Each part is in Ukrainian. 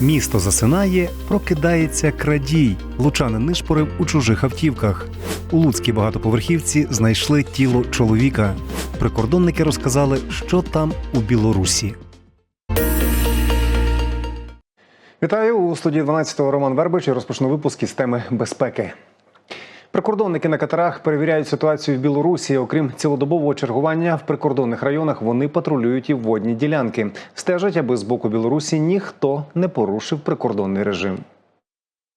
Місто засинає, прокидається крадій. Лучанин нишпорив у чужих автівках. У Луцькій багатоповерхівці знайшли тіло чоловіка. Прикордонники розказали, що там у Білорусі. Вітаю у студії 12-го Роман Вербич. Розпочну випуск із теми безпеки. Прикордонники на катерах перевіряють ситуацію в Білорусі. Окрім цілодобового чергування в прикордонних районах, вони патрулюють і водні ділянки. Стежать, аби з боку Білорусі ніхто не порушив прикордонний режим.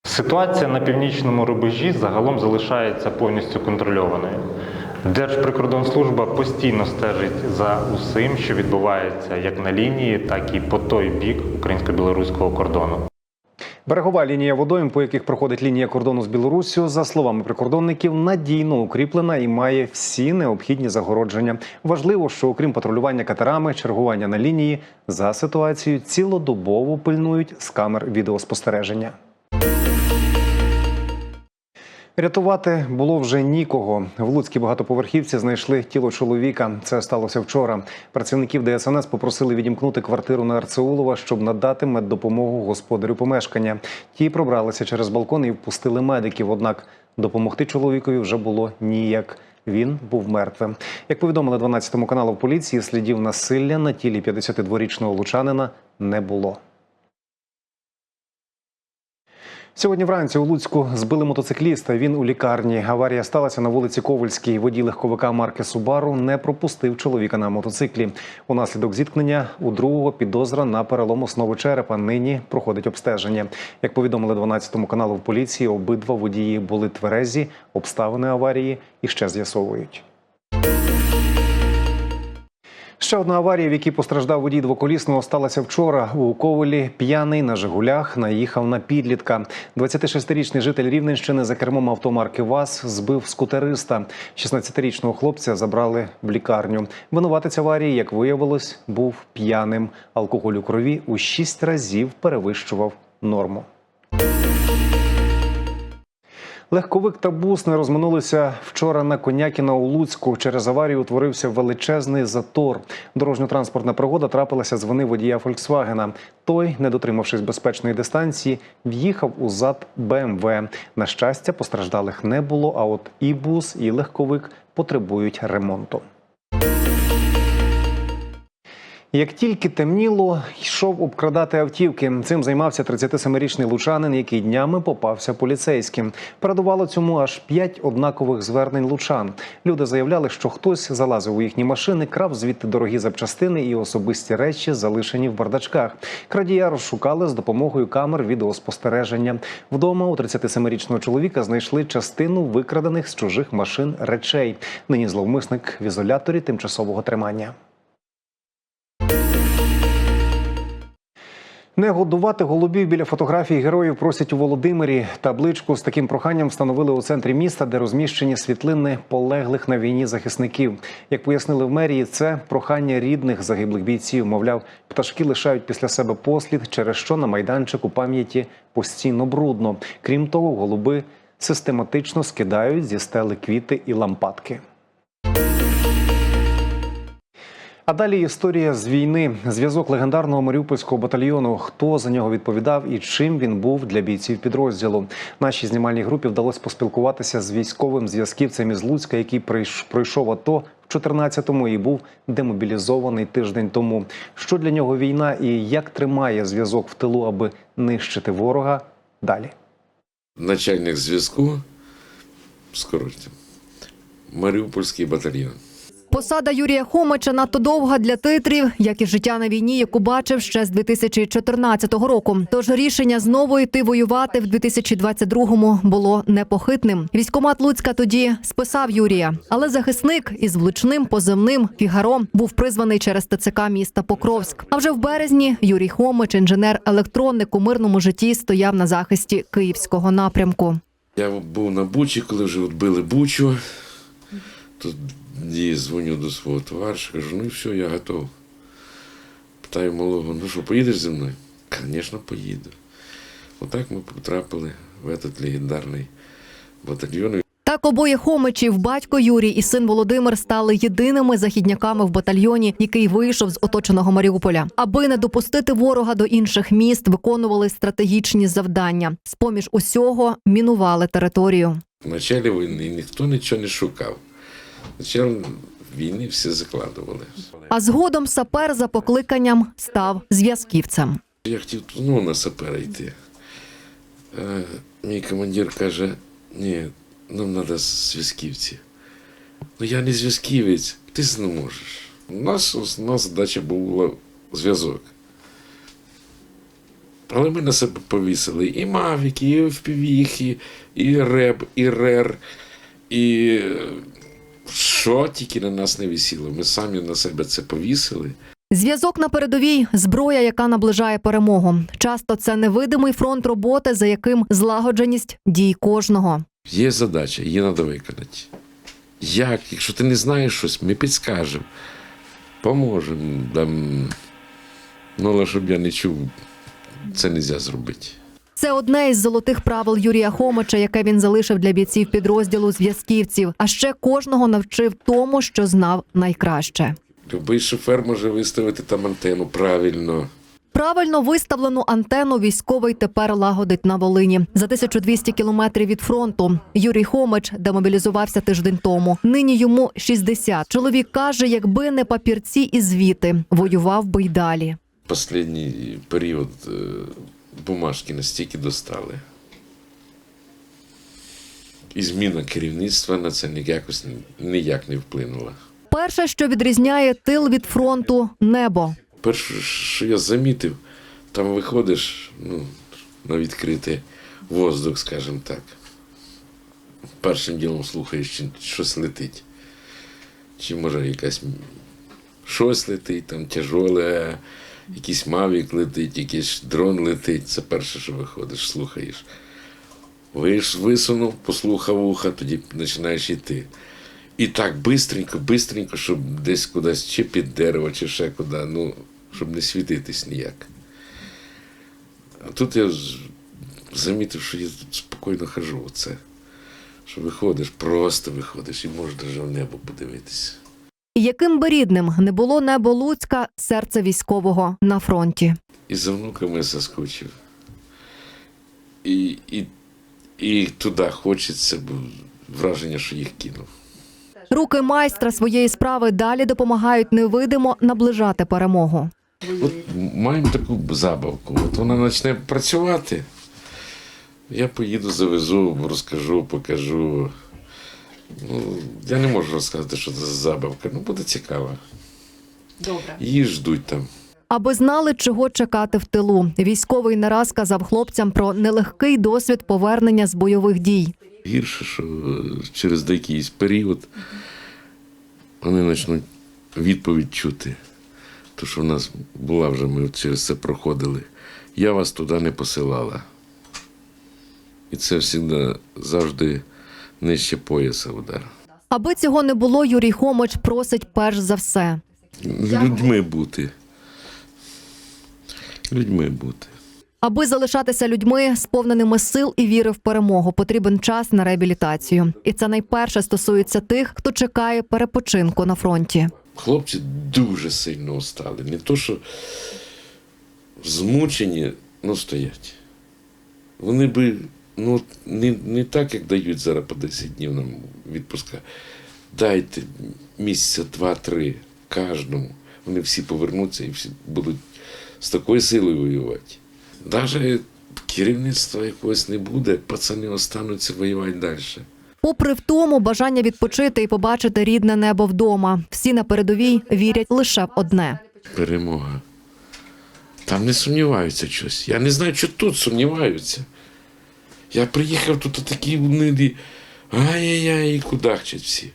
Ситуація на північному рубежі загалом залишається повністю контрольованою. Держприкордонслужба постійно стежить за усім, що відбувається як на лінії, так і по той бік українсько-білоруського кордону. Берегова лінія водойм, по яких проходить лінія кордону з Білоруссю, за словами прикордонників, надійно укріплена і має всі необхідні загородження. Важливо, що окрім патрулювання катерами, чергування на лінії за ситуацією цілодобово пильнують з камер відеоспостереження. Рятувати було вже нікого. В Луцькій багатоповерхівці знайшли тіло чоловіка. Це сталося вчора. Працівників ДСНС попросили відімкнути квартиру на Арцеулова, щоб надати меддопомогу господарю помешкання. Ті пробралися через балкон і впустили медиків. Однак допомогти чоловікові вже було ніяк. Він був мертвим. Як повідомили 12 каналу поліції, слідів насилля на тілі 52-річного лучанина не було. Сьогодні вранці у Луцьку збили мотоцикліста. Він у лікарні. Аварія сталася на вулиці Ковальській. Водій легковика марки Субару не пропустив чоловіка на мотоциклі. Унаслідок зіткнення у другого підозра на перелом основи черепа. Нині проходить обстеження. Як повідомили 12 каналу в поліції, обидва водії були тверезі. Обставини аварії іще з'ясовують. Ще одна аварія, в якій постраждав водій двоколісного, сталася вчора. У Ковелі п'яний на Жигулях наїхав на підлітка. 26-річний житель Рівненщини за кермом автомарки ВАЗ збив скутериста. 16-річного хлопця забрали в лікарню. Винуватець аварії, як виявилось, був п'яним. Алкоголь у крові у 6 разів перевищував норму. Легковик та бус не розминулися вчора на Конякіна у Луцьку. Через аварію утворився величезний затор. Дорожньо-транспортна пригода трапилася з вини водія Фольксвагена. Той, не дотримавшись безпечної дистанції, в'їхав у зад БМВ. На щастя, постраждалих не було. А от і бус, і легковик потребують ремонту. Як тільки темніло, йшов обкрадати автівки. Цим займався 37-річний лучанин, який днями попався поліцейським. Передувало цьому аж п'ять однакових звернень лучан. Люди заявляли, що хтось залазив у їхні машини, крав звідти дорогі запчастини і особисті речі, залишені в бардачках. Крадія розшукали з допомогою камер відеоспостереження. Вдома у 37-річного чоловіка знайшли частину викрадених з чужих машин речей. Нині зловмисник в ізоляторі тимчасового тримання. Не годувати голубів біля фотографій героїв просять у Володимирі. Табличку з таким проханням встановили у центрі міста, де розміщені світлини полеглих на війні захисників. Як пояснили в мерії, це прохання рідних загиблих бійців. Мовляв, пташки лишають після себе послід, через що на майданчику пам'яті постійно брудно. Крім того, голуби систематично скидають зі стели квіти і лампадки. А далі історія з війни. Зв'язок легендарного маріупольського батальйону. Хто за нього відповідав і чим він був для бійців підрозділу? Нашій знімальній групі вдалося поспілкуватися з військовим зв'язківцем із Луцька, який пройшов АТО в 14-му і був демобілізований тиждень тому. Що для нього війна і як тримає зв'язок в тилу, аби нищити ворога? Далі. начальник зв'язку, скоротим, Маріупольський батальйон. Посада Юрія Хомича надто довга для титрів, як і життя на війні, яку бачив ще з 2014 року. Тож рішення знову йти воювати в 2022-му було непохитним. Військомат Луцька тоді списав Юрія, але захисник із влучним позивним Фігаро був призваний через ТЦК міста Покровськ. А вже в березні Юрій Хомич, інженер-електроник у мирному житті, стояв на захисті київського напрямку. Я був на Бучі, коли вже відбили Бучу. Тут і дзвоню до свого товариша, кажу, ну і все, я готов. Питаю малого, ну що, поїдеш зі мною? Звісно, поїду. Отак ми потрапили в этот легендарний батальйон. Так Обоє хомичів, батько Юрій і син Володимир, стали єдиними західняками в батальйоні, який вийшов з оточеного Маріуполя. Аби не допустити ворога до інших міст, виконували стратегічні завдання. З поміж усього мінували територію. В началі війни ніхто нічого не шукав. Начало війни все закладували. А згодом сапер за покликанням став зв'язківцем. Я хотів ну, на сапера йти. Е, мій командир каже, ні, нам треба зв'язківці. Ну я не зв'язківець, ти не можеш. У нас основна задача була зв'язок. Але ми на себе повісили і Мавіки, і FPV, і РЕБ, і РЕР, і що тільки на нас не висіло. Ми самі на себе це повісили. Зв'язок на передовій зброя, яка наближає перемогу. Часто це невидимий фронт роботи, за яким злагодженість дій кожного. Є задача, її треба виконати. Як? Якщо ти не знаєш щось, ми підскажемо, поможемо. Ну, але щоб я не чув, це не можна зробити. Це одне із золотих правил Юрія Хомича, яке він залишив для бійців підрозділу зв'язківців. А ще кожного навчив тому, що знав найкраще. Любий шофер може виставити там антенну правильно. Правильно виставлену антенну військовий тепер лагодить на Волині за 1200 кілометрів від фронту. Юрій Хомич демобілізувався тиждень тому. Нині йому 60. Чоловік каже, якби не папірці і звіти, воював би й далі. Останній період е, бумажки настільки достали. І зміна керівництва на це ніякось ніяк не вплинула. Перше, що відрізняє тил від фронту небо. Перше, що я замітив, там виходиш ну, на відкритий воздух, скажімо так. Першим ділом слухаєш, чи щось летить. Чи може якась щось летить, там тяжоле, якийсь мавік летить, якийсь дрон летить. Це перше, що виходиш, слухаєш. Виш, висунув, послухав вуха, тоді починаєш йти. І так бистренько, бистренько, щоб десь кудись чи під дерево, чи ще куди, ну, щоб не світитись ніяк. А тут я замітив, що я тут спокійно хожу оце. Що виходиш, просто виходиш і можеш навіть в небо подивитися. Яким би рідним не було небо Луцька, серце військового на фронті. І за внуками заскучив. І, і, і туди хочеться, бо враження, що їх кинув. Руки майстра своєї справи далі допомагають невидимо наближати перемогу. От маємо таку забавку. От вона почне працювати. Я поїду, завезу, розкажу, покажу. Ну, я не можу розказати, що це за забавка. Ну, буде цікаво. Добре. Її ждуть там. Аби знали, чого чекати в тилу. Військовий не раз казав хлопцям про нелегкий досвід повернення з бойових дій. Гірше, що е, через якийсь період вони почнуть відповідь чути. То, що в нас була вже, ми через це проходили. Я вас туди не посилала. І це завжди, завжди нижче пояса удар. Аби цього не було, Юрій Хомич просить перш за все. Людьми бути. Людьми бути. Аби залишатися людьми, сповненими сил і віри в перемогу, потрібен час на реабілітацію. І це найперше стосується тих, хто чекає перепочинку на фронті. Хлопці дуже сильно устали. Не то, що змучені, ну стоять. Вони би ну, не, не так, як дають зараз по 10 днів нам відпуска. Дайте місяця два-три кожному. Вони всі повернуться і всі будуть з такою силою воювати. Навіть керівництва якогось не буде, пацани остануться воювати далі. Попри втому, бажання відпочити і побачити рідне небо вдома. Всі на передовій вірять лише в одне. Перемога. Там не сумніваються щось. Я не знаю, що тут сумніваються. Я приїхав тут такі унилі. Ай-яй-яй, кудахчать всі.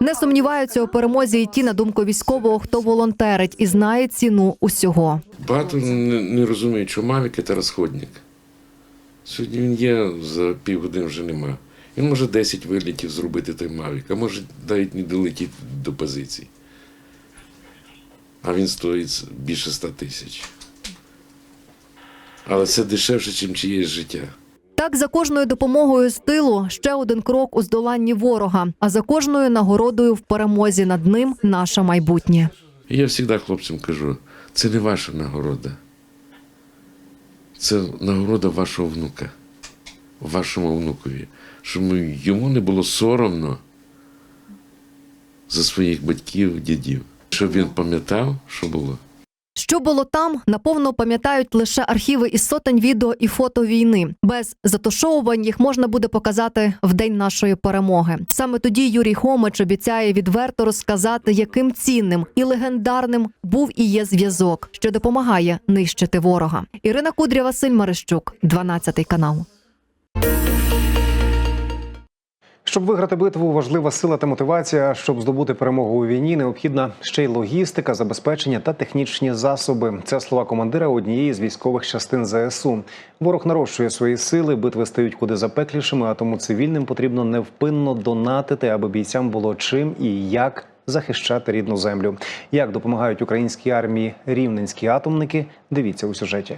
Не сумніваються у перемозі і ті, на думку військового, хто волонтерить і знає ціну усього. Багато не, не розуміють, що Мавік це розходник. Сьогодні він є, за півгодини вже нема. Він може 10 вилітів зробити той Мавік, а може навіть не долетіти до позицій. А він стоїть більше 100 тисяч. Але це дешевше, ніж чиєсь життя. Так, за кожною допомогою з тилу ще один крок у здоланні ворога, а за кожною нагородою в перемозі над ним наше майбутнє. Я завжди хлопцям кажу: це не ваша нагорода. Це нагорода вашого внука, вашому внукові, щоб йому не було соромно за своїх батьків, дідів, щоб він пам'ятав, що було. Що було там, наповно пам'ятають лише архіви із сотень відео і фото війни. Без затушовувань їх можна буде показати в день нашої перемоги. Саме тоді Юрій Хомич обіцяє відверто розказати, яким цінним і легендарним був і є зв'язок, що допомагає нищити ворога. Ірина Кудря, Василь Марищук, 12 канал. Щоб виграти битву, важлива сила та мотивація. Щоб здобути перемогу у війні, необхідна ще й логістика, забезпечення та технічні засоби. Це слова командира однієї з військових частин ЗСУ. Ворог нарощує свої сили, битви стають куди запеклішими, а тому цивільним потрібно невпинно донатити, аби бійцям було чим і як захищати рідну землю. Як допомагають українській армії рівненські атомники? Дивіться у сюжеті.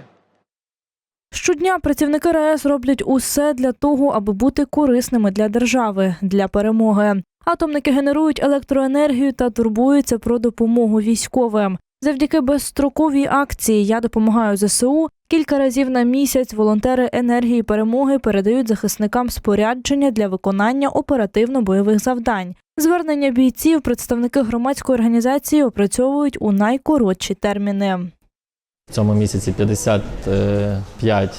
Щодня працівники РАЕС роблять усе для того, аби бути корисними для держави для перемоги. Атомники генерують електроенергію та турбуються про допомогу військовим. Завдяки безстроковій акції Я допомагаю ЗСУ. Кілька разів на місяць волонтери енергії перемоги передають захисникам спорядження для виконання оперативно-бойових завдань. Звернення бійців представники громадської організації опрацьовують у найкоротші терміни. В цьому місяці 55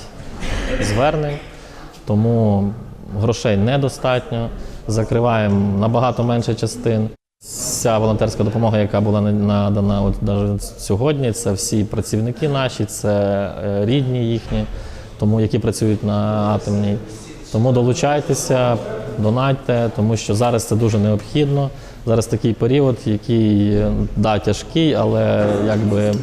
звернень, тому грошей недостатньо. Закриваємо набагато менше частин. Вся волонтерська допомога, яка була надана от навіть сьогодні, це всі працівники наші, це е, рідні їхні, тому які працюють на атомній. Тому долучайтеся, донатьте, тому що зараз це дуже необхідно. Зараз такий період, який е, да, тяжкий, але якби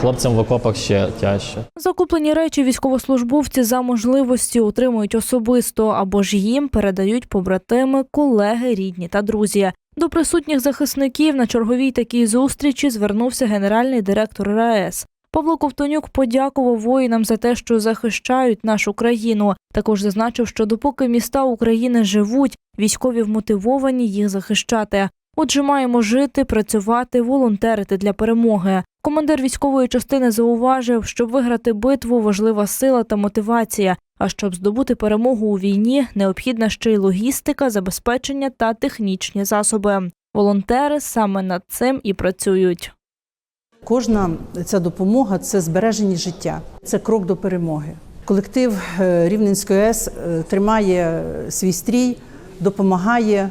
хлопцям в окопах ще тяжче. Закуплені речі військовослужбовці за можливості утримують особисто або ж їм передають побратими, колеги, рідні та друзі. До присутніх захисників на черговій такій зустрічі звернувся генеральний директор РаЕС. Павло Ковтонюк подякував воїнам за те, що захищають нашу країну. Також зазначив, що допоки міста України живуть, військові вмотивовані їх захищати. Отже, маємо жити, працювати, волонтерити для перемоги. Командир військової частини зауважив, щоб виграти битву, важлива сила та мотивація. А щоб здобути перемогу у війні, необхідна ще й логістика, забезпечення та технічні засоби. Волонтери саме над цим і працюють. Кожна ця допомога це збереження життя, це крок до перемоги. Колектив е, Рівненської АЕС е, тримає свій стрій, допомагає,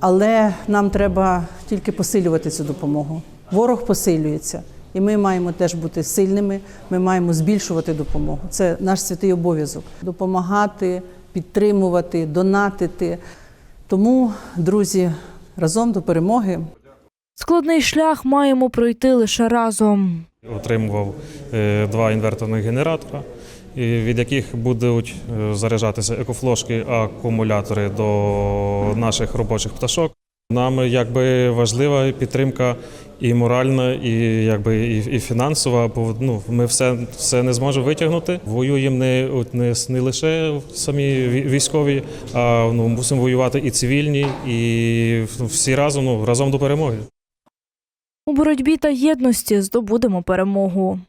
але нам треба тільки посилювати цю допомогу. Ворог посилюється, і ми маємо теж бути сильними. Ми маємо збільшувати допомогу. Це наш святий обов'язок допомагати, підтримувати, донатити. Тому, друзі, разом до перемоги. Складний шлях маємо пройти лише разом. Отримував е, два інверторних генератора, від яких будуть е, заряджатися екофлошки, акумулятори до наших робочих пташок. Нам якби важлива підтримка і моральна, і якби і, і фінансова, бо ну ми все, все не зможемо витягнути. Воюємо не, не, не лише самі військові, а ну мусимо воювати і цивільні, і всі разом ну разом до перемоги. У боротьбі та єдності здобудемо перемогу.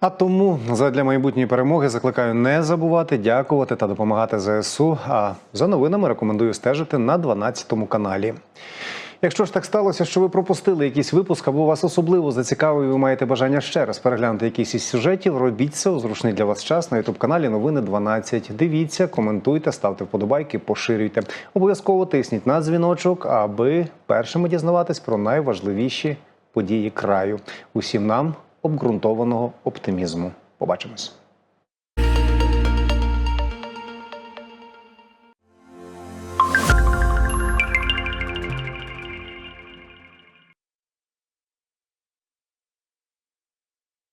А тому задля майбутньої перемоги закликаю не забувати дякувати та допомагати ЗСУ. А за новинами рекомендую стежити на 12 каналі. Якщо ж так сталося, що ви пропустили якийсь випуск або вас особливо зацікавив, і ви маєте бажання ще раз переглянути якийсь із сюжетів, робіть це у зручний для вас час на ютуб каналі Новини 12. Дивіться, коментуйте, ставте вподобайки, поширюйте. Обов'язково тисніть на дзвіночок, аби першими дізнаватись про найважливіші події краю. Усім нам обґрунтованого оптимізму. Побачимось.